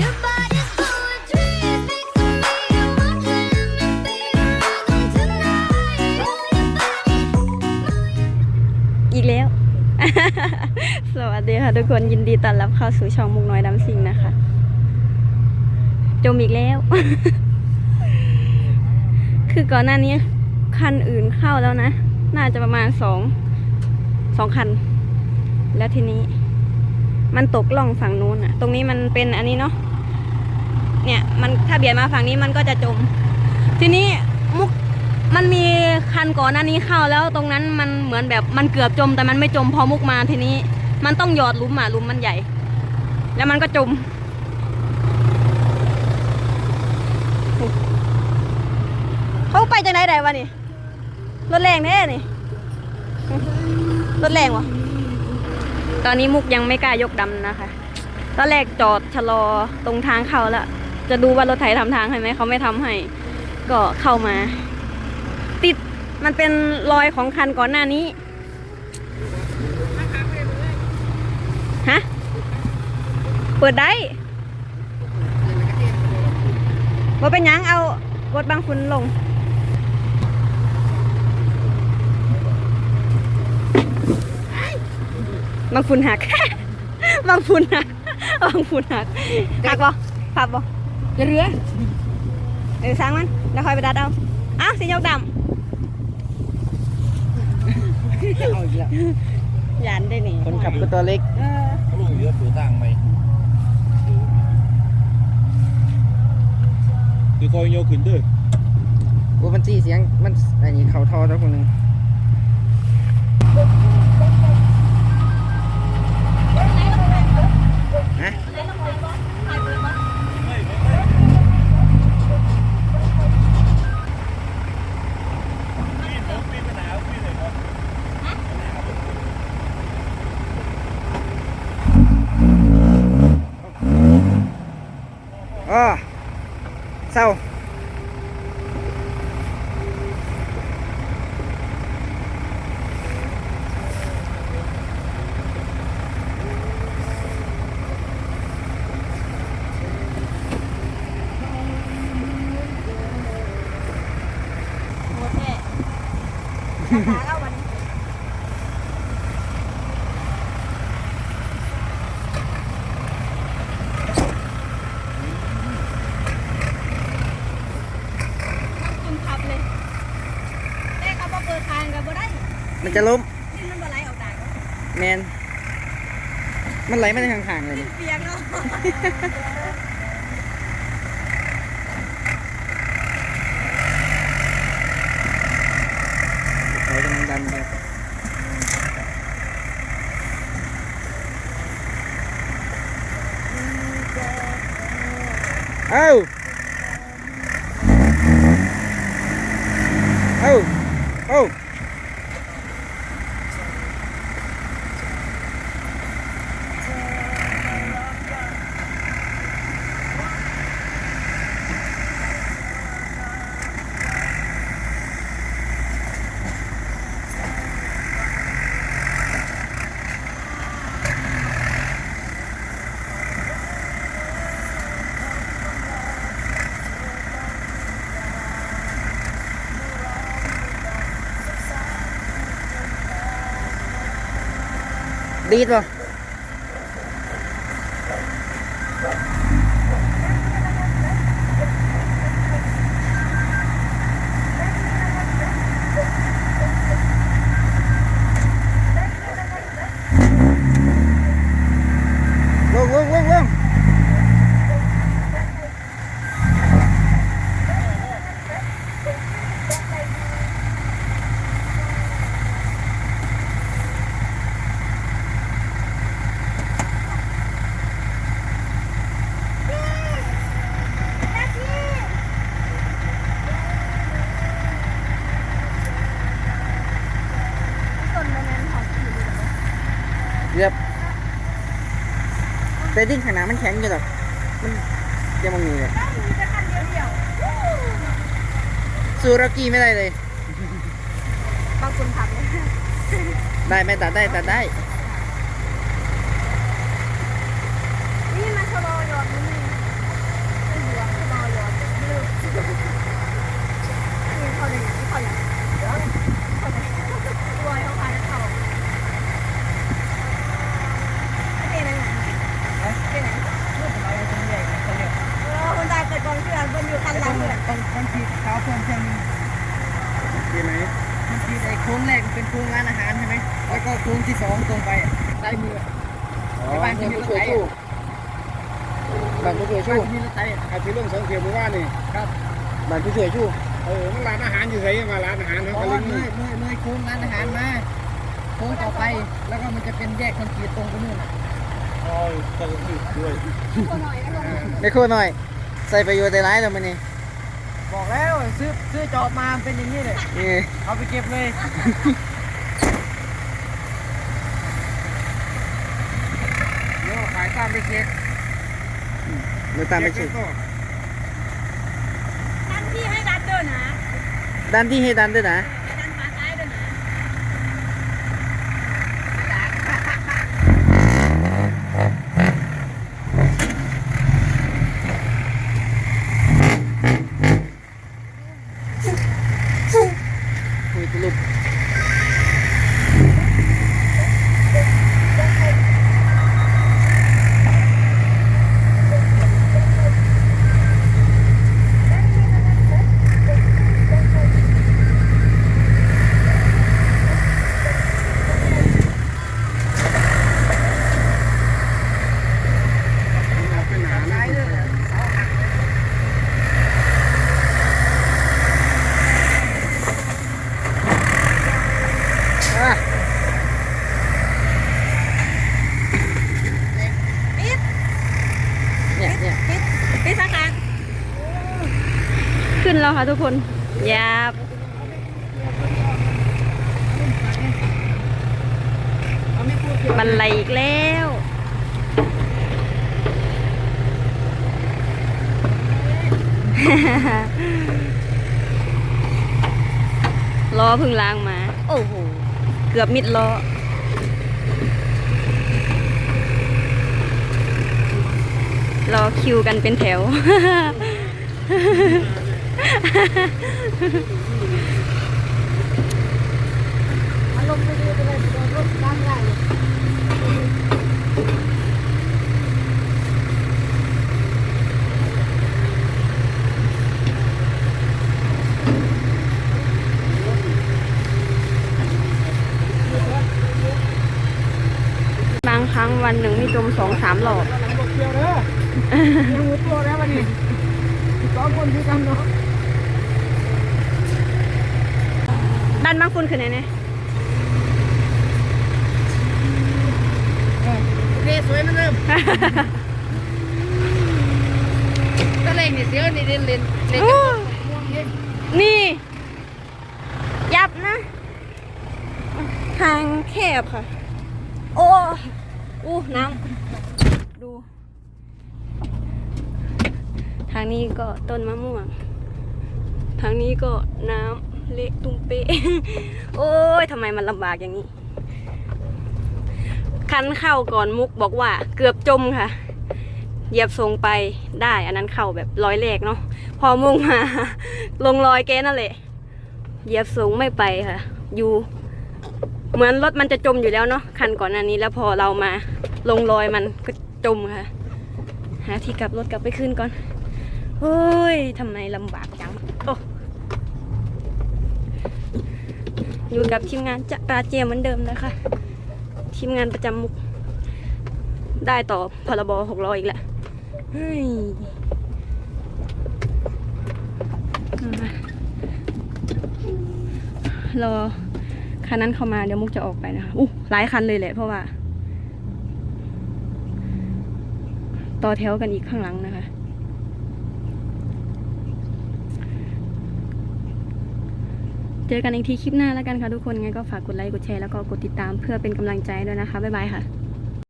อีกแล้ว สวัสดีค่ะทุกคนยินดีต้อนรับเข้าสู่ช่องมุกน้อยดำซิงนะคะ จมอีกแล้ว คือก่อนหน้านี้คันอื่นเข้าแล้วนะ น่าจะประมาณสองสองคัน แล้วทีนี้ มันตกล่องฝั่งนู้นอะตรงนี้มันเป็นอันนี้เนาะ เนี่ยมันถ้าเบียดมาฝั่งนี้มันก็จะจม ทีนี้มุกมันมีคันก่อนหน้านี้เข้าแล้วตรงนั้นมันเหมือนแบบมันเกือบจม แต่มันไม่จมพอมุกมาทีนี้ มันต้องหยอดลุมอะลุมมันใหญ่ แล้วมันก็จมเขาไปจากไหนได้วะนี่รถแรงแน่นี่รถแรงวะตอนนี้มุกยังไม่กล้ายกดำนะคะ ตอนแรกจอดชะลอตรงทางเข้าแล้ว จะดูว่ารถไถทำทางให้ไหมเขาไม่ทำให้ ก็เข้ามา ติดมันเป็นรอยของคันก่อนหน้านี้ฮะเปิดได้บ่เป็นยังเอากดบางฝุ่นลงบางฝุ่นหัก บางฝุ่นหักบางฝุ่นหักหักบ่พับบ่ จะเรือเออสร้างมัน แล้วค่อยไปดัดเอาอ้าวสิยกดำเอาอีกแล้วยานได้นี่คนขับก็ตัวเล็ก เออเขาลุงเยอะปืนต่างไหมคือคอยโยกขึ้นเด้วยโอ้มันจี้เสียงมันอันนี้เขาทอตัวคนหนึ่ง เศร้า โอเคขาเอาวันนี้นั่งจุ่มขับเลยแต่เขาบ่เปิดทางกับบ่ได้ มันจะล้มนี่มันบ่ไหลออกดังแมนมันไหลมาในข้างๆเลยนี่เปียกเนาะไหลกำลังดันเลยเอ้าเอ้าเอ้า ดีด แต่ดิ้งขนาดมันแข็งอยู่หรอมันยังมังมีเลยสูรากีไม่ได้เลยบางคนทำได้ไหมต่ได้แต่ได้นี่มาชะลอหยอดนี่นึงเป็นหัวชะลอหยอดไม่รู้นี่เขาอย่างนี้เขาอย่าง อ๋อไปบ้านที่มีรถไถบ้านผู้ช่วยชู้มีรถไถอาที่เรื่องสองเขียวหมู่านนี่ครับบ้านผู้ช่วยชู้เออมันร้านอาหารอยู่ไหนมาร้านอาหารเขาอ๋อก็เลยเลนี่ยเลยเลยโค้งร้านอาหารมาโค้งต่อไปแล้วก็มันจะเป็นแยกคอนกรีตตรงไปนู่นน่ะอ๋อก็คือด้วยไม่โคหน่อย ใส่ประโยชน์ได้ร้ายแล้วมันนี่บอกแล้วซื้อซื้อจอบมาเป็นอย่างนี้เลยเอาไปเก็บเลยเดี๋ยวขายตาม ไปเช็คเดี๋ยวตามไปเช็คดันที่ให้ดันเดินนะดันที่ให้ดันด้วยนะ ดันขาซ้ายเดินนะ คุยตลุก เป็นหานะ อะ ปิด เนี่ยเนี่ย ปิดปิดสักครั้ง ขึ้นแล้วค่ะทุกคนหยาบบันไลอีกแล้วล้อพึ่งล้างมา โอ้โห เกือบมิดล้อรอคิวกันเป็นแถว บางครั้งวันหนึ่งมีจมสองสามหลอบเกี่ยวเด้อยังหูตัวแล้ววันนี้สองคนคือกันเนาะ ด้านบางคุณคือไหนเนี่ยโอเคสวยเหมือนเดิมตะเล่งนี่เสียวนี่เล่นเล่นเล่นโอ้ม่วงเองนี่ ยับนะ ทางแคบค่ะ โอ้อู้น้ำดู ทางนี้ก็ต้นมะม่วง ทางนี้ก็น้ำ เละตุ้มเปะโอ้ยทำไมมันลำบากอย่างนี้ คันเข้าก่อนมุกบอกว่าเกือบจมค่ะ เหยียบทรงไปได้ อันนั้นเข้าแบบร้อยแรกเนาะพอมุ่งมา ลงรอยแกนั่นแหละเหยียบสูงไม่ไปค่ะ อยู่ เหมือนรถมันจะจมอยู่แล้วเนาะคันก่อนหน้านี้แล้วพอเรามาลงรอยมันก็จมค่ะ หาที่กลับรถกลับไปขึ้นก่อนเฮ้ยทำไมลำบากจังโอยู่กับทีมงานจะปาเจียเหมือนเดิมนะคะ ทีมงานประจำมุก ได้ต่อพรบหกร้อยอีกแล้วรอคันนั้นเข้ามาเดี๋ยวมุกจะออกไปนะคะอู้หลายคันเลยแหละเพราะว่า ต่อแถวกันอีกข้างหลังนะคะ เจอกันอีกทีคลิปหน้าแล้วกันค่ะทุกคนไงก็ฝากกดไลค์กดแชร์แล้วก็กดติดตามเพื่อเป็นกำลังใจด้วยนะคะบ๊ายบายค่ะ